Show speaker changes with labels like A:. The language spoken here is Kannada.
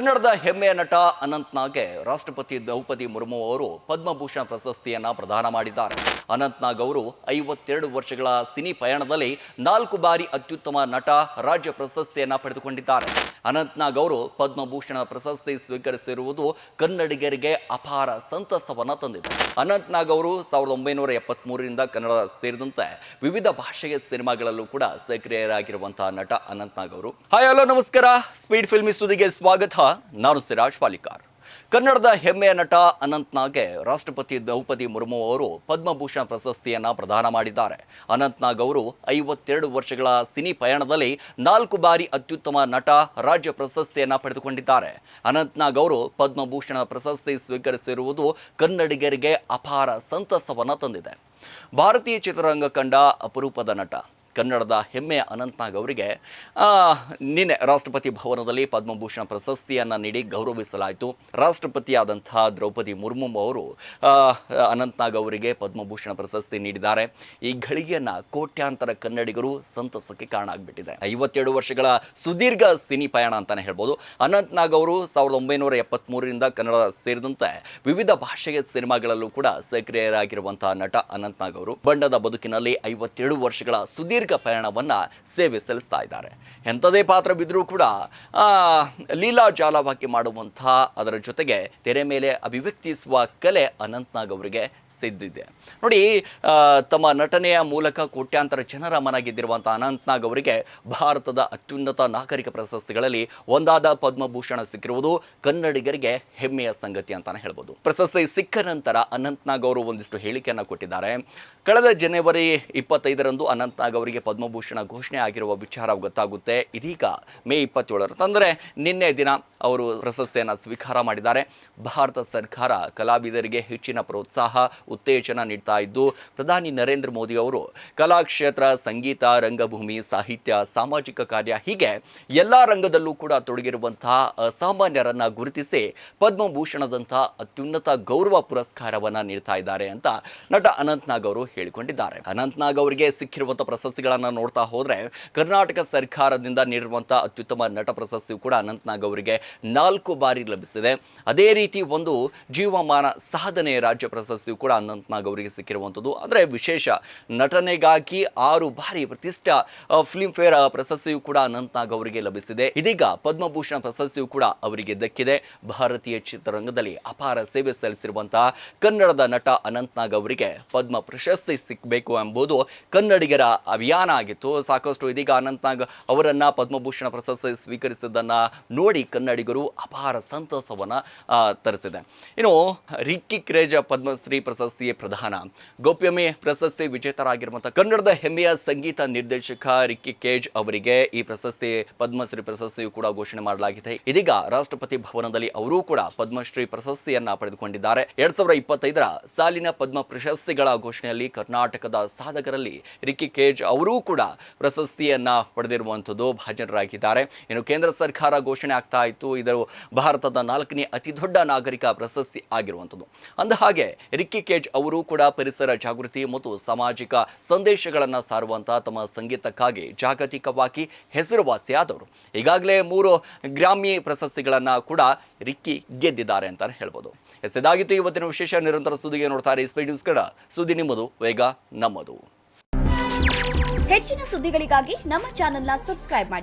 A: ಕನ್ನಡದ ಹೆಮ್ಮೆಯ ನಟ ಅನಂತ್ನಾಗ್ಗೆ ರಾಷ್ಟ್ರಪತಿ ದ್ರೌಪದಿ ಮುರ್ಮು ಅವರು ಪದ್ಮಭೂಷಣ ಪ್ರಶಸ್ತಿಯನ್ನ ಪ್ರದಾನ ಮಾಡಿದ್ದಾರೆ. ಅನಂತ್ನಾಗ್ ಅವರು ಐವತ್ತೆರಡು ವರ್ಷಗಳ ಸಿನಿ ಪಯಣದಲ್ಲಿ ನಾಲ್ಕು ಬಾರಿ ಅತ್ಯುತ್ತಮ ನಟ, ರಾಜ್ಯ ಪ್ರಶಸ್ತಿಯನ್ನ ಪಡೆದುಕೊಂಡಿದ್ದಾರೆ. ಅನಂತ್ನಾಗ್ ಅವರು ಪದ್ಮಭೂಷಣ ಪ್ರಶಸ್ತಿ ಸ್ವೀಕರಿಸಿರುವುದು ಕನ್ನಡಿಗರಿಗೆ ಅಪಾರ ಸಂತಸವನ್ನ ತಂದಿದೆ. ಅನಂತ್ನಾಗ್ ಅವರು ಸಾವಿರದ ಒಂಬೈನೂರ ಎಪ್ಪತ್ಮೂರರಿಂದ ಕನ್ನಡ ಸೇರಿದಂತೆ ವಿವಿಧ ಭಾಷೆಯ ಸಿನಿಮಾಗಳಲ್ಲೂ ಕೂಡ ಸಕ್ರಿಯರಾಗಿರುವಂತಹ ನಟ ಅನಂತ್ನಾಗ್ ಅವರು. ಹಾಯ್ ಹಲೋ ನಮಸ್ಕಾರ. ಸ್ಪೀಡ್ ಫಿಲ್ಮಿ ಸುದ್ದಿಗೆ ಸ್ವಾಗತ. ನಾನು ಸಿರಾಜ್ ಪಾಲಿಕಾರ್ ಕನ್ನಡದ ಹೆಮ್ಮೆಯ ನಟ ಅನಂತ್ನಾಗ್ಗೆ ರಾಷ್ಟ್ರಪತಿ ದ್ರೌಪದಿ ಮುರ್ಮು ಅವರು ಪದ್ಮಭೂಷಣ ಪ್ರಶಸ್ತಿಯನ್ನು ಪ್ರದಾನ ಮಾಡಿದ್ದಾರೆ. ಅನಂತ್ನಾಗ್ ಅವರು ಐವತ್ತೆರಡು ವರ್ಷಗಳ ಸಿನಿ ಪಯಣದಲ್ಲಿ ನಾಲ್ಕು ಬಾರಿ ಅತ್ಯುತ್ತಮ ನಟ, ರಾಜ್ಯ ಪ್ರಶಸ್ತಿಯನ್ನು ಪಡೆದುಕೊಂಡಿದ್ದಾರೆ. ಅನಂತ್ನಾಗ್ ಅವರು ಪದ್ಮಭೂಷಣ ಪ್ರಶಸ್ತಿ ಸ್ವೀಕರಿಸಿರುವುದು ಕನ್ನಡಿಗರಿಗೆ ಅಪಾರ ಸಂತಸವನ್ನ ತಂದಿದೆ. ಭಾರತೀಯ ಚಿತ್ರರಂಗ ಕಂಡ ಅಪರೂಪದ ನಟ ಕನ್ನಡದ ಹೆಮ್ಮೆಯ ಅನಂತ್ನಾಗ್ ಅವರಿಗೆ ನಿನ್ನೆ ರಾಷ್ಟ್ರಪತಿ ಭವನದಲ್ಲಿ ಪದ್ಮಭೂಷಣ ಪ್ರಶಸ್ತಿಯನ್ನು ನೀಡಿ ಗೌರವಿಸಲಾಯಿತು. ರಾಷ್ಟ್ರಪತಿಯಾದಂತಹ ದ್ರೌಪದಿ ಮುರ್ಮು ಅವರು ಅನಂತ್ನಾಗ್ ಅವರಿಗೆ ಪದ್ಮಭೂಷಣ ಪ್ರಶಸ್ತಿ ನೀಡಿದ್ದಾರೆ. ಈ ಘಳಿಗೆಯನ್ನು ಕೋಟ್ಯಾಂತರ ಕನ್ನಡಿಗರು ಸಂತಸಕ್ಕೆ ಕಾರಣ ಆಗಿಬಿಟ್ಟಿದೆ ಐವತ್ತೆರಡು ವರ್ಷಗಳ ಸುದೀರ್ಘ ಸಿನಿ ಪಯಣ ಅಂತಾನೆ ಹೇಳ್ಬೋದು. ಅನಂತ್ನಾಗ್ ಅವರು ಸಾವಿರದ ಒಂಬೈನೂರ ಎಪ್ಪತ್ತ್ಮೂರರಿಂದ ಕನ್ನಡ ಸೇರಿದಂತೆ ವಿವಿಧ ಭಾಷೆಯ ಸಿನಿಮಾಗಳಲ್ಲೂ ಕೂಡ ಸಕ್ರಿಯರಾಗಿರುವಂತಹ ನಟ ಅನಂತ್ನಾಗ್ ಅವರು. ಬಣ್ಣದ ಬದುಕಿನಲ್ಲಿ ಐವತ್ತೆರಡು ವರ್ಷಗಳ ಸುದೀರ್ಘ ಪಯಣವನ್ನ ಸೇವೆ ಸಲ್ಲಿಸ್ತಾ ಇದ್ದಾರೆ. ಎಂಥದೇ ಪಾತ್ರ ಬಿದ್ದರೂ ಕೂಡ ಆ, ಲೀಲಾಜಾಲವಾಗಿ ಮಾಡುವಂಥ ಅದರ ಜೊತೆಗೆ ತೆರೆ ಮೇಲೆ ಅಭಿವ್ಯಕ್ತಿಸುವ ಕಲೆ ಅನಂತ್ನಾಗ್ ಅವರಿಗೆ ಸಿದ್ಧಿದೆ ನೋಡಿ ತಮ್ಮ ನಟನೆಯ ಮೂಲಕ ಕೋಟ್ಯಾಂತರ ಜನರ ಮನ ಗೆದ್ದಿರುವಂಥ ಅನಂತ್ನಾಗ್ ಅವರಿಗೆ ಭಾರತದ ಅತ್ಯುನ್ನತ ನಾಗರಿಕ ಪ್ರಶಸ್ತಿಗಳಲ್ಲಿ ಒಂದಾದ ಪದ್ಮಭೂಷಣ ಸಿಕ್ಕಿರುವುದು ಕನ್ನಡಿಗರಿಗೆ ಹೆಮ್ಮೆಯ ಸಂಗತಿ ಅಂತಾನೆ ಹೇಳ್ಬೋದು. ಪ್ರಶಸ್ತಿ ಸಿಕ್ಕ ನಂತರ ಅನಂತ್ನಾಗ್ ಅವರು ಒಂದಿಷ್ಟು ಹೇಳಿಕೆಯನ್ನು ಕೊಟ್ಟಿದ್ದಾರೆ. ಕಳೆದ ಜನವರಿ ಇಪ್ಪತ್ತೈದರಂದು ಅನಂತ್ನಾಗ್ ಅವರಿಗೆ ಪದ್ಮಭೂಷಣ ಘೋಷಣೆ ಆಗಿರುವ ವಿಚಾರ ಗೊತ್ತಾಗುತ್ತೆ. ಇದೀಗ ಮೇ ಇಪ್ಪತ್ತೇಳರ ಅಂದರೆ ನಿನ್ನೆ ದಿನ ಅವರು ಪ್ರಶಸ್ತಿಯನ್ನು ಸ್ವೀಕಾರ ಮಾಡಿದ್ದಾರೆ. ಭಾರತ ಸರ್ಕಾರ ಕಲಾವಿದರಿಗೆ ಹೆಚ್ಚಿನ ಪ್ರೋತ್ಸಾಹ ಉತ್ತೇಜನ ನೀಡ್ತಾ ಇದ್ದು, ಪ್ರಧಾನಿ ನರೇಂದ್ರ ಮೋದಿ ಅವರು ಕಲಾಕ್ಷೇತ್ರ, ಸಂಗೀತ, ರಂಗಭೂಮಿ, ಸಾಹಿತ್ಯ, ಸಾಮಾಜಿಕ ಕಾರ್ಯ ಹೀಗೆ ಎಲ್ಲ ರಂಗದಲ್ಲೂ ಕೂಡ ತೊಡಗಿರುವಂತಹ ಅಸಾಮಾನ್ಯರನ್ನ ಗುರುತಿಸಿ ಪದ್ಮಭೂಷಣದಂತಹ ಅತ್ಯುನ್ನತ ಗೌರವ ಪುರಸ್ಕಾರವನ್ನ ನೀಡ್ತಾ ಇದ್ದಾರೆ ಅಂತ ನಟ ಅನಂತ್ನಾಗ್ ಅವರು ಹೇಳಿಕೊಂಡಿದ್ದಾರೆ. ಅನಂತ್ನಾಗ್ ಅವರಿಗೆ ಸಿಕ್ಕಿರುವಂತಹ ಪ್ರಶಸ್ತಿಗಳನ್ನ ನೋಡ್ತಾ ಹೋದ್ರೆ ಕರ್ನಾಟಕ ಸರ್ಕಾರದಿಂದ ನೀಡಿರುವಂತಹ ಅತ್ಯುತ್ತಮ ನಟ ಪ್ರಶಸ್ತಿಯು ಕೂಡ ಅನಂತ್ನಾಗ್ ಅವರಿಗೆ ನಾಲ್ಕು ಬಾರಿ ಲಭಿಸಿದೆ. ಅದೇ ರೀತಿ ಒಂದು ಜೀವಮಾನ ಸಾಧನೆ ರಾಜ್ಯ ಪ್ರಶಸ್ತಿಯು ಕೂಡ ಅನಂತ್ನಾಗ್ ಅವರಿಗೆ ಸಿಕ್ಕಿರುವಂಥದ್ದು. ಅಂದರೆ ವಿಶೇಷ ನಟನೆಗಾಗಿ ಆರು ಬಾರಿ ಪ್ರತಿಷ್ಠ ಫಿಲ್ಮ್ ಫೇರ್ ಪ್ರಶಸ್ತಿಯು ಕೂಡ ಅನಂತ್ನಾಗ್ ಅವರಿಗೆ ಲಭಿಸಿದೆ. ಇದೀಗ ಪದ್ಮಭೂಷಣ ಪ್ರಶಸ್ತಿಯು ಕೂಡ ಅವರಿಗೆ ದಕ್ಕಿದೆ. ಭಾರತೀಯ ಚಿತ್ರರಂಗದಲ್ಲಿ ಅಪಾರ ಸೇವೆ ಸಲ್ಲಿಸಿರುವಂತಹ ಕನ್ನಡದ ನಟ ಅನಂತ್ನಾಗ್ ಅವರಿಗೆ ಪದ್ಮ ಪ್ರಶಸ್ತಿ ಸಿಕ್ಕಬೇಕು ಎಂಬುದು ಕನ್ನಡಿಗರ ಅಭಿಯಾನ ಆಗಿತ್ತು. ಸಾಕಷ್ಟು ಇದೀಗ ಅನಂತ್ನಾಗ್ ಅವರನ್ನ ಪದ್ಮಭೂಷಣ ಪ್ರಶಸ್ತಿ ಸ್ವೀಕರಿಸಿದ್ದನ್ನ ನೋಡಿ ಕನ್ನಡಿಗರು ಅಪಾರ ಸಂತಸವನ್ನ ತರಿಸಿದೆ. ಇನ್ನು ರಿಕ್ಕಿ ಕ್ರೇಜ ಪದ್ಮಶ್ರೀ ಪ್ರಶಸ್ತಿಯ ಪ್ರಧಾನ. ಗೋಪ್ಯಮೆ ಪ್ರಶಸ್ತಿ ವಿಜೇತರಾಗಿರುವಂತಹ ಕನ್ನಡದ ಹೆಮ್ಮೆಯ ಸಂಗೀತ ನಿರ್ದೇಶಕ ರಿಕ್ಕಿ ಕೇಜ್ ಅವರಿಗೆ ಈ ಪ್ರಶಸ್ತಿ, ಪದ್ಮಶ್ರೀ ಪ್ರಶಸ್ತಿಯು ಕೂಡ ಘೋಷಣೆ ಮಾಡಲಾಗಿದೆ. ಇದೀಗ ರಾಷ್ಟ್ರಪತಿ ಭವನದಲ್ಲಿ ಅವರೂ ಕೂಡ ಪದ್ಮಶ್ರೀ ಪ್ರಶಸ್ತಿಯನ್ನ ಪಡೆದುಕೊಂಡಿದ್ದಾರೆ. ಎರಡ್ ಸಾವಿರದ ಇಪ್ಪತ್ತೈದರ ಸಾಲಿನ ಪದ್ಮ ಪ್ರಶಸ್ತಿಗಳ ಘೋಷಣೆಯಲ್ಲಿ ಕರ್ನಾಟಕದ ಸಾಧಕರಲ್ಲಿ ರಿಕ್ಕಿ ಕೇಜ್ ಅವರೂ ಕೂಡ ಪ್ರಶಸ್ತಿಯನ್ನ ಪಡೆದಿರುವಂಥದ್ದು ಭಾಜನರಾಗಿದ್ದಾರೆ. ಇನ್ನು ಕೇಂದ್ರ ಸರ್ಕಾರ ಘೋಷಣೆ ಆಗ್ತಾ ಇತ್ತು. ಇದು ಭಾರತದ ನಾಲ್ಕನೇ ಅತಿ ದೊಡ್ಡ ನಾಗರಿಕ ಪ್ರಶಸ್ತಿ ಆಗಿರುವಂಥದ್ದು. ಅಂದ ಹಾಗೆ ರಿಕ್ಕಿ ಕೇಜ್ ಅವರು ಕೂಡ ಪರಿಸರ ಜಾಗೃತಿ ಮತ್ತು ಸಾಮಾಜಿಕ ಸಂದೇಶಗಳನ್ನು ಸಾರುವಂತಹ ತಮ್ಮ ಸಂಗೀತಕ್ಕಾಗಿ ಜಾಗತಿಕವಾಗಿ ಹೆಸರುವಾಸಿಯಾದವರು. ಈಗಾಗಲೇ ಮೂರು ಗ್ರಾಮ್ಯ ಪ್ರಶಸ್ತಿಗಳನ್ನು ಕೂಡ ರಿಕ್ಕಿ ಗೆದ್ದಿದ್ದಾರೆ ಅಂತ ಹೇಳ್ಬೋದು. ಎಸ್, ಇದಾಗಿತ್ತು ಇವತ್ತಿನ ವಿಶೇಷ ನಿರಂತರ ಸುದ್ದಿಗೆ ನೋಡ್ತಾರೆ ಸ್ಪೀಡ್ ನ್ಯೂಸ್ ಕಡ ಸುದ್ದಿ ನಿಮ್ಮದು, ವೇಗ ನಮ್ಮದು.
B: ಹೆಚ್ಚಿನ ಸುದ್ದಿಗಳಿಗಾಗಿ ನಮ್ಮ ಚಾನೆಲ್ನ ಸಬ್ಸ್ಕ್ರೈಬ್ ಮಾಡಿ.